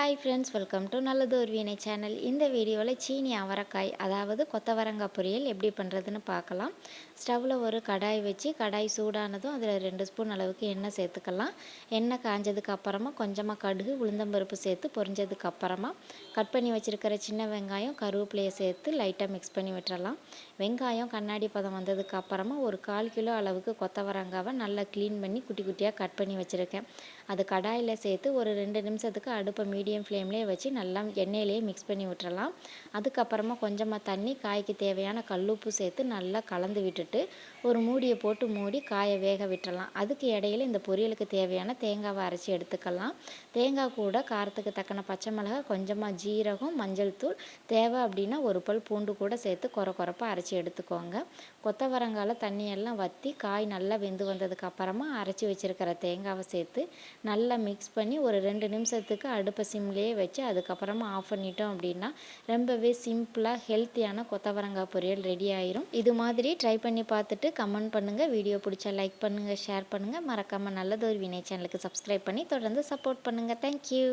Hi friends welcome to நல்லது ஒரு வீணை சேனல் இந்த வீடியோவில் சீனி அவரைக்காய் அதாவது கொத்தவரங்காய் பொரியல் எப்படி பண்ணுறதுன்னு பார்க்கலாம். ஸ்டவ்வில் ஒரு கடாய் வச்சு கடாய் சூடானதும் அதில் ரெண்டு ஸ்பூன் அளவுக்கு எண்ணெய் சேர்த்துக்கலாம். எண்ணெய் காஞ்சதுக்கு அப்புறமா கொஞ்சமாக கடுகு உளுந்தம்பருப்பு சேர்த்து பொரிஞ்சதுக்கு அப்புறமா கட் பண்ணி வச்சுருக்கிற சின்ன வெங்காயம் கருவேப்பிலையை சேர்த்து லைட்டாக மிக்ஸ் பண்ணி விட்டுறலாம். வெங்காயம் கண்ணாடி பதம் வந்ததுக்கு அப்புறமா ஒரு கால் கிலோ அளவுக்கு கொத்தவரங்காவை நல்லா க்ளீன் பண்ணி குட்டி குட்டியாக கட் பண்ணி வச்சுருக்கேன். அது கடாயில் சேர்த்து ஒரு ரெண்டு நிமிஷத்துக்கு அடுப்பை மீடியம் ஃப்ளேம்லேயே வச்சு நல்லா எண்ணெயிலேயே மிக்ஸ் பண்ணி விட்டுறலாம். அதுக்கப்புறமா கொஞ்சமாக தண்ணி காய்க்கு தேவையான கல்லுப்பு சேர்த்து நல்லா கலந்து விட்டுட்டு ஒரு மூடியை போட்டு மூடி காயை வேக விட்டுறலாம். அதுக்கு இடையில இந்த பொரியலுக்கு தேவையான தேங்காவை அரைச்சி எடுத்துக்கலாம். தேங்காய் கூட காரத்துக்கு தக்கன பச்சை மிளகாய் கொஞ்சமாக ஜீரகம் மஞ்சள் தூள் தேவை அப்படின்னா ஒரு பல் பூண்டு கூட சேர்த்து குறை குறைப்பாக அரைச்சி எடுத்துக்கோங்க. கொத்தவரங்கால தண்ணியெல்லாம் வற்றி காய் நல்லா வெந்து வந்ததுக்கு அப்புறமா அரைச்சி வச்சுருக்கிற தேங்காவை சேர்த்து நல்லா மிக்ஸ் பண்ணி ஒரு ரெண்டு நிமிஷத்துக்கு அடுப்பை சிம்லேயே வச்சு அதுக்கப்புறமா ஆஃப் பண்ணிட்டோம் அப்படின்னா ரொம்பவே சிம்பிளாக ஹெல்த்தியான கொத்தவரங்காய் பொரியல் ரெடி ஆயிரும். இது மாதிரி ட்ரை பண்ணி பார்த்துட்டு கமெண்ட் பண்ணுங்கள் வீடியோ பிடிச்சா லைக் பண்ணுங்கள் ஷேர் பண்ணுங்கள் மறக்காமல் நல்லது ஒரு வினை சேனலுக்கு சப்ஸ்கிரைப் பண்ணி தொடர்ந்து சப்போர்ட் பண்ணுங்கள் தேங்க்யூ